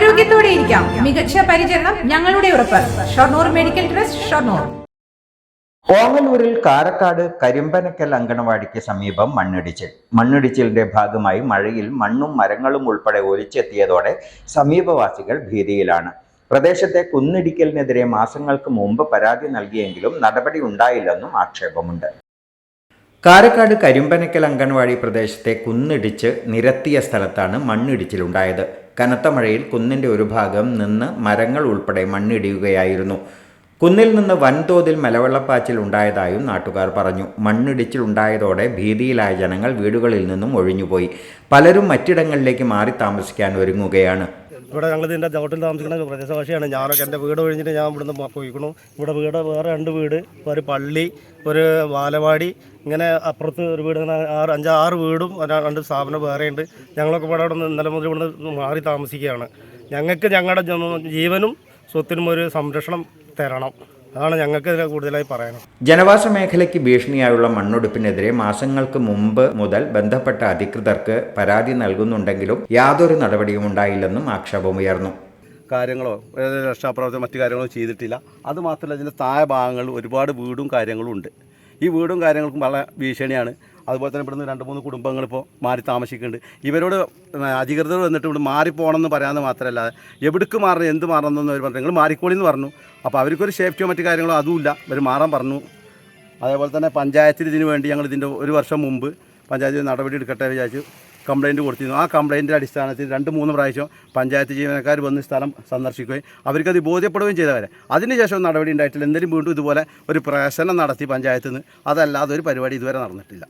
ആരോഗ്യത്തോടെ ഇരിക്കാം. മികച്ച പരിചരണം ഞങ്ങളുടെ ഉറപ്പ്. Shoranur medical trust Shoranur. ഓങ്ങല്ലൂരിൽ Karakkad Karimpanakkal അങ്കണവാടിക്ക് സമീപം മണ്ണിടിച്ചിൽ. മണ്ണിടിച്ചിലിന്റെ ഭാഗമായി മഴയിൽ മണ്ണും മരങ്ങളും ഉൾപ്പെടെ ഒലിച്ചെത്തിയതോടെ സമീപവാസികൾ ഭീതിയിലാണ്. പ്രദേശത്തെ കുന്നിടിക്കലിനെതിരെ മാസങ്ങൾക്ക് മുമ്പ് പരാതി നൽകിയെങ്കിലും നടപടി ഉണ്ടായില്ലെന്നും ആക്ഷേപമുണ്ട്. കാരക്കാട് കരിമ്പനക്കൽ അംഗൻവാടി പ്രദേശത്തെ കുന്നിടിച്ച് നിരത്തിയ സ്ഥലത്താണ് മണ്ണിടിച്ചിലുണ്ടായത്. കനത്ത മഴയിൽ കുന്നിന്റെ ഒരു ഭാഗം നിന്ന് മരങ്ങൾ ഉൾപ്പെടെ മണ്ണിടിയുകയായിരുന്നു. കുന്നിൽ നിന്ന് വൻതോതിൽ മലവെള്ളപ്പാച്ചിൽ ഉണ്ടായതായും നാട്ടുകാർ പറഞ്ഞു. മണ്ണിടിച്ചിലുണ്ടായതോടെ ഭീതിയിലായ ജനങ്ങൾ വീടുകളിൽ നിന്നും ഒഴിഞ്ഞുപോയി. പലരും മറ്റിടങ്ങളിലേക്ക് മാറി താമസിക്കാൻ ഒരുങ്ങുകയാണ്. ഇവിടെ ഞങ്ങൾ ഇതിന്റെ ചവിട്ടിൽ താമസിക്കുന്ന പ്രദേശവാസിയാണ്. ഞാനൊക്കെ എന്റെ വീട് ഒഴിഞ്ഞിട്ട് ഞാൻ ഇവിടുന്ന് പോയിക്കണു. ഇവിടെ വീട് വേറെ രണ്ട് വീട്. ഒരു പള്ളി ഒരു ബാലവാടി ഇങ്ങനെ അപ്പുറത്ത് ഒരു വീട് ഇങ്ങനെ ആറ് അഞ്ച് ആറ് വീടും രണ്ട് സ്ഥാപനം വേറെയുണ്ട് ഞങ്ങളൊക്കെ ഇവിടെ അവിടെ നിന്ന് ഇന്നലെ മുതൽ ഇവിടെ മാറി താമസിക്കുകയാണ്. ഞങ്ങൾക്ക് ഞങ്ങളുടെ ജീവനും സ്വത്തിനും ഒരു സംരക്ഷണം തരണം. അതാണ് ഞങ്ങൾക്ക് ഇതിനെ കൂടുതലായി പറയുന്നത് ജനവാസ മേഖലയ്ക്ക് ഭീഷണിയായുള്ള മണ്ണൊടുപ്പിനെതിരെ മാസങ്ങൾക്ക് മുമ്പ് മുതൽ ബന്ധപ്പെട്ട അധികൃതർക്ക് പരാതി നൽകുന്നുണ്ടെങ്കിലും യാതൊരു നടപടിയും ഉണ്ടായില്ലെന്നും ആക്ഷേപം ഉയർന്നു. കാര്യങ്ങളോ അതായത് രക്ഷാപ്രവർത്തനം മറ്റു കാര്യങ്ങളോ ചെയ്തിട്ടില്ല. അതുമാത്രമല്ല ഇതിന്റെ താഴെ ഭാഗങ്ങളിൽ ഒരുപാട് വീടും കാര്യങ്ങളും ഉണ്ട്. ഈ വീടും കാര്യങ്ങൾക്കും വളരെ ഭീഷണിയാണ്. അതുപോലെ തന്നെ ഇവിടുന്ന് രണ്ട് മൂന്ന് കുടുംബങ്ങൾ ഇപ്പോൾ മാറി താമസിക്കുന്നുണ്ട്. ഇവരോട് അധികൃതർ വന്നിട്ട് ഇവിടെ മാറിപ്പോകണമെന്ന് പറയാമെന്ന് മാത്രമല്ല എവിടേക്ക് മാറണം എന്ത് മാറണമെന്ന് അവർ പറഞ്ഞു. നിങ്ങൾ മാറിക്കോളി എന്ന് പറഞ്ഞു. അപ്പോൾ അവർക്കൊരു സേഫ്റ്റിയോ മറ്റു കാര്യങ്ങളോ അതുമില്ല. ഇവർ മാറാൻ പറഞ്ഞു. അതേപോലെ തന്നെ പഞ്ചായത്തിൽ ഇതിനു വേണ്ടി ഞങ്ങൾ ഇതിന്റെ ഒരു വർഷം മുമ്പ് പഞ്ചായത്തിൽ നടപടി എടുക്കട്ടെ വിചാരിച്ചു കംപ്ലയിന്റ് കൊടുത്തിരുന്നു. ആ കംപ്ലയിന്റിന്റെ അടിസ്ഥാനത്തിൽ രണ്ട് മൂന്ന് പ്രാവശ്യം പഞ്ചായത്ത് ജീവനക്കാർ വന്ന് സ്ഥലം സന്ദർശിക്കുകയും അവർക്കത് ബോധ്യപ്പെടുകയും ചെയ്തവരെ. അതിനുശേഷം നടപടി ഉണ്ടായിട്ടില്ല. എന്തെങ്കിലും വീണ്ടും ഇതുപോലെ ഒരു പ്രശ്നം നടത്തി പഞ്ചായത്തിൽ നിന്ന് അതല്ലാതെ ഒരു പരിപാടി ഇതുവരെ നടന്നിട്ടില്ല.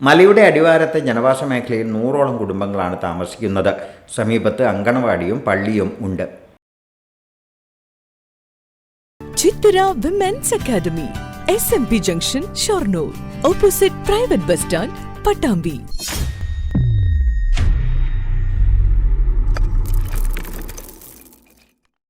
മലയുടെ അടിവാരത്തെ ജനവാസ മേഖലയിൽ നൂറോളം കുടുംബങ്ങളാണ് താമസിക്കുന്നത്. സമീപത്ത് അങ്കണവാടിയും പള്ളിയും ഉണ്ട്. Chithara women's academy S M P junction Shoranur opposite private bus stand Pattambi